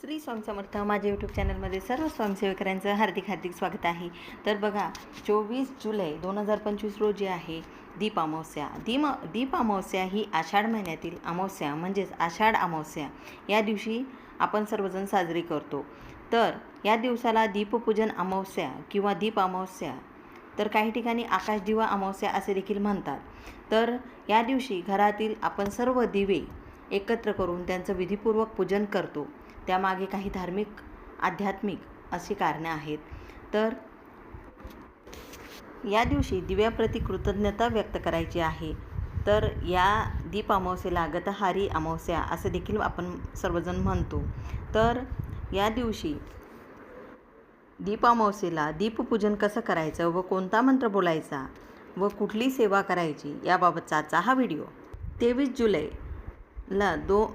श्री स्वामी समर्थ माझ्या यूट्यूब चॅनलमध्ये सर्व स्वयंसेवकऱ्यांचं हार्दिक हार्दिक स्वागत आहे. तर बघा चोवीस जुलै दोन हजार पंचवीस रोजी आहे दीप अमावस्या दीम दीप अमावस्या ही आषाढ महिन्यातील अमावस्या म्हणजेच आषाढ अमावस्या. या दिवशी आपण सर्वजण साजरी करतो. तर या दिवसाला दीपपूजन अमावस्या किंवा दीप अमावस्या तर काही ठिकाणी आकाशदिवा अमावस्या असे देखील म्हणतात. तर या दिवशी घरातील आपण सर्व दिवे एकत्र करून त्यांचं विधीपूर्वक पूजन करतो. त्यामागे काही धार्मिक आध्यात्मिक अशी कारणे आहेत. तर या दिवशी दिव्याप्रती कृतज्ञता व्यक्त करायची आहे. तर या दीप अमावस्येला गतहारी अमावस्या असं देखील आपण सर्वजण म्हणतो. तर या दिवशी दीप अमावस्येला दीपपूजन कसं करायचं व कोणता मंत्र बोलायचा व कुठली सेवा करायची याबाबतचा आजचा हा व्हिडिओ. तेवीस जुलैला दो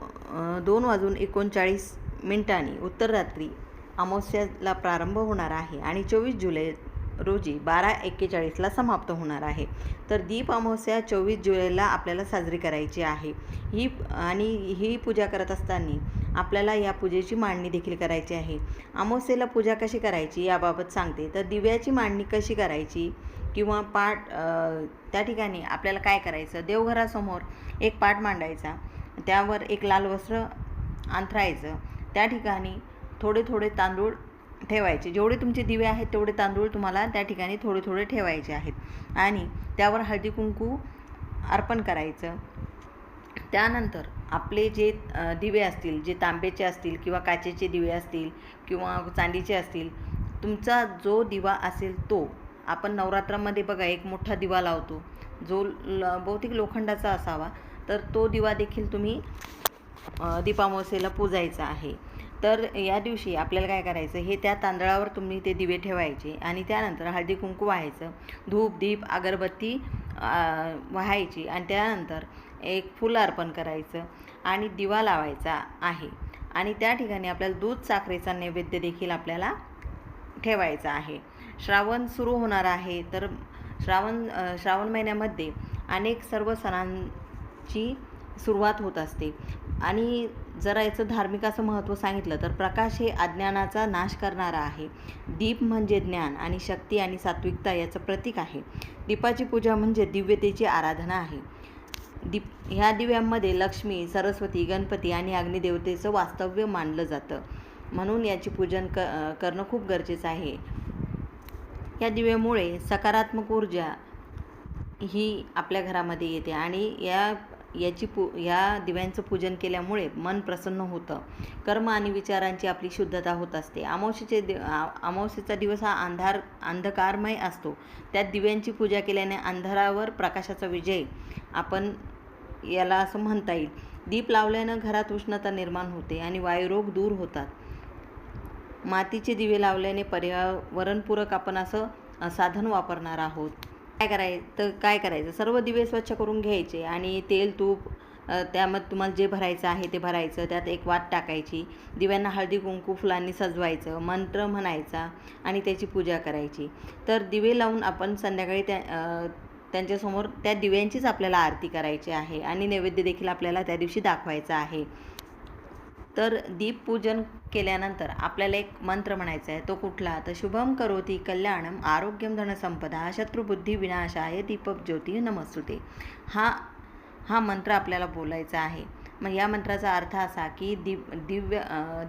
दोन वाजून एकोणचाळीस मिनिटांनी उत्तर रात्री अमावस्याला प्रारंभ होणार आहे आणि चोवीस जुलै रोजी बारा एक्केचाळीसला समाप्त होणार आहे. तर दीप अमावस्या चोवीस जुलैला आपल्याला साजरी करायची आहे. ही आणि ही पूजा करत असताना आपल्याला या पूजेची मांडणी देखील करायची आहे. अमावस्येला पूजा कशी करायची याबाबत सांगते. तर दिव्याची मांडणी कशी करायची किंवा पाठ त्या ठिकाणी आपल्याला काय करायचं? देवघरासमोर एक पाठ मांडायचा. त्यावर एक लाल वस्त्र अंथरायचं. त्या ठिकाणी थोडे थोडे तांदूळ ठेवायचे. जेवढे तुमचे दिवे आहेत तेवढे तांदूळ तुम्हाला त्या ठिकाणी थोडे थोडे ठेवायचे आहेत. आणि त्यावर हळदी कुंकू अर्पण करायचं. त्यानंतर आपले जे दिवे असतील जे तांब्याचे असतील किंवा काचेचे दिवे असतील किंवा चांदीचे असतील तुमचा जो दिवा असेल तो आपण नवरात्रामध्ये बघा एक मोठा दिवा लावतो. जो ल बहुतेक लोखंडाचा असावा तर तो दिवा देखील तुम्ही अ, पूजायचं आहे. तर या दिवशी आपल्याला काय करायचं हे त्या तांदळावर तुम्ही ते दिवे ठेवायचे आणि त्यानंतर हळदी कुंकू व्हायचं धूप दीप अगरबत्ती व्हायची आणि त्यानंतर एक फुल अर्पण करायचं आणि दिवा लावायचा आहे. आणि त्या ठिकाणी आपल्याला दूध साखरेचा नैवेद्य देखील आपल्याला ठेवायचा आहे. श्रावण सुरू होणार आहे तर श्रावण श्रावण महिन्यामध्ये अनेक सर्व सणांची सुरुवात होत असते. आणि जरा याचं धार्मिक असं महत्त्व सांगितलं तर प्रकाश हे अज्ञानाचा नाश करणारा आहे. दीप म्हणजे ज्ञान आणि शक्ती आणि सात्विकता याचं प्रतीक आहे. दीपाची पूजा म्हणजे दिव्यतेची आराधना आहे. दीप ह्या दिव्यांमध्ये लक्ष्मी सरस्वती गणपती आणि अग्निदेवतेचं वास्तव्य मानलं जातं. म्हणून याची पूजन क करणं खूप गरजेचं आहे. या दिव्यामुळे सकारात्मक ऊर्जा ही आपल्या घरामध्ये येते आणि या याची पू ह्या दिव्यांचं पूजन केल्यामुळे मन प्रसन्न होतं. कर्म आणि विचारांची आपली शुद्धता होत असते. अमावशीचे दि अमावशीचा दिवस हा अंधार अंधकारमय असतो. त्यात दिव्यांची पूजा केल्याने अंधारावर प्रकाशाचा विजय आपण याला असं म्हणता येईल. दीप लावल्यानं घरात उष्णता निर्माण होते आणि वायुरोग दूर होतात. मातीचे दिवे लावल्याने पर्यावरणपूरक आपण असं साधन वापरणार आहोत. काय करायचं तर काय करायचं? सर्व दिवे स्वच्छ करून घ्यायचे आणि तेल तूप त्यामध्ये तुम्हाला जे भरायचं आहे ते भरायचं. त्यात एक वात टाकायची. दिव्यांना हळदी कुंकू फुलांनी सजवायचं. मंत्र म्हणायचा आणि त्याची पूजा करायची. तर दिवे लावून आपण संध्याकाळी त्या त्यांच्यासमोर त्या दिव्यांचीच आपल्याला आरती करायची आहे आणि नैवेद्य देखील आपल्याला त्या दिवशी दाखवायचा आहे. तर दीपपूजन केल्यानंतर आपल्याला एक मंत्र म्हणायचा आहे तो कुठला? तर शुभम करोती कल्याणम आरोग्यम धनसंपदा शत्रुबुद्धी विनाशाय दीपज्योती नमस्तुते. हा हा मंत्र आपल्याला बोलायचा आहे. मग या मंत्राचा अर्थ असा की दिव दिव्य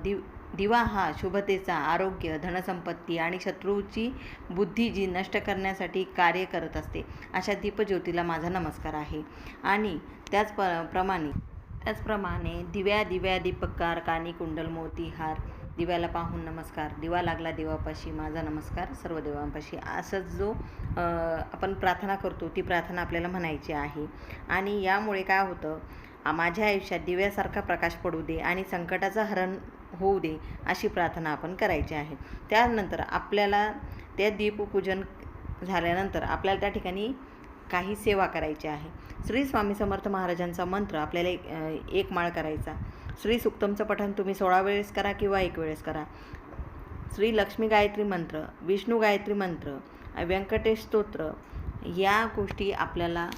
दिव दिवा हा शुभतेचा आरोग्य धनसंपत्ती आणि शत्रूची बुद्धी जी नष्ट करण्यासाठी कार्य करत असते अशा दीपज्योतीला माझा नमस्कार आहे. आणि त्याच प प्रमाणे त्याचप्रमाणे दिव्या दिव्या दीपकार कानी कुंडल मोती हार. दिव्याला पाहून नमस्कार. दिवा लागला देवापाशी माझा नमस्कार. सर्व देवांपाशी. असंच जो आपण प्रार्थना करतो ती प्रार्थना आपल्याला म्हणायची आहे. आणि यामुळे काय होतं माझ्या आयुष्यात दिव्यासारखा प्रकाश पडू दे आणि संकटाचं हरण होऊ दे अशी प्रार्थना आपण करायची आहे. त्यानंतर आपल्याला त्या दीपपूजन झाल्यानंतर आपल्याला त्या ठिकाणी काही सेवा करायची आहे. श्री स्वामी समर्थ महाराजांचा मंत्र आपल्याला एक एक माळ करायचा. श्री सुक्तमचं पठण तुम्ही सोळा वेळेस करा किंवा एक वेळेस करा. श्री लक्ष्मी गायत्री मंत्र विष्णू गायत्री मंत्र व्यंकटेश स्तोत्र या गोष्टी आपल्याला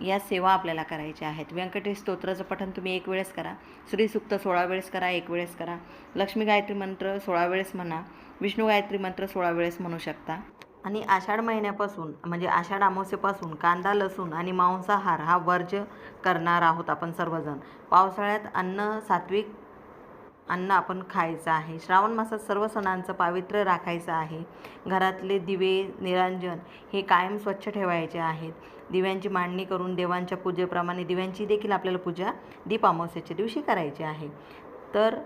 या सेवा आपल्याला करायच्या आहेत. व्यंकटेश स्तोत्राचं पठण तुम्ही एक वेळेस करा. श्रीसुक्त सोळा वेळेस करा एक वेळेस करा. लक्ष्मी गायत्री मंत्र सोळा वेळेस म्हणा. विष्णू गायत्री मंत्र सोळा वेळेस म्हणू शकता. आणि आषाढ महिन्यापासून म्हणजे आषाढ अमावस्येपासून कांदा लसूण आणि मांसाहार हा वर्ज करणार आहोत आपण सर्वजण. पावसाळ्यात अन्न सात्विक अन्न आपण खायचं आहे. श्रावण मासात सर्व सणांचं पावित्र्य राखायचं आहे. घरातले दिवे निरांजन हे कायम स्वच्छ ठेवायचे आहेत. दिव्यांची मांडणी करून देवांच्या पूजेप्रमाणे दिव्यांची देखील आपल्याला पूजा दीप अमावस्याच्या दिवशी करायची आहे. तर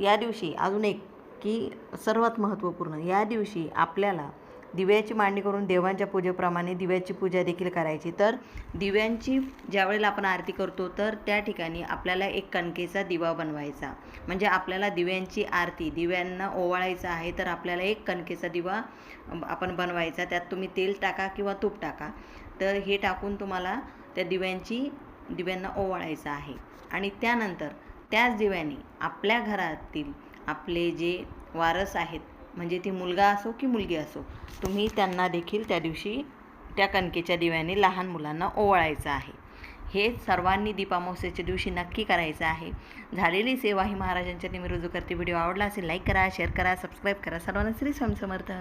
या दिवशी अजून एक की सर्वात महत्त्वपूर्ण या दिवशी आपल्याला दिव्याची मांडणी करून देवांच्या पूजेप्रमाणे दिव्याची पूजा देखील करायची. तर दिव्यांची ज्यावेळेला आपण आरती करतो तर त्या ठिकाणी आपल्याला एक कणकेचा दिवा बनवायचा. म्हणजे आपल्याला दिव्यांची आरती दिव्यांना ओवाळायचं आहे तर आपल्याला एक कणकेचा दिवा आपण बनवायचा. त्यात तुम्ही तेल टाका किंवा तूप टाका. तर हे टाकून तुम्हाला त्या दिव्यांची दिव्यांना ओवाळायचं आहे. आणि त्यानंतर त्याच दिव्याने आपल्या घरातील आपले जे वारस आहेत म्हणजे ती मुलगा असो की मुलगी असो तुम्ही त्यांना देखील त्या दिवशी त्या कणकेच्या दिव्याने लहान मुलांना ओवाळायचं आहे. हे सर्वांनी दीपामावस्येच्या दिवशी नक्की करायचं आहे. झालेली सेवा ही महाराजांच्या निमित्त रुजू करते. व्हिडिओ आवडला असेल लाईक करा शेअर करा सबस्क्राईब करा. सर्वांना श्री स्वामी समर्थ.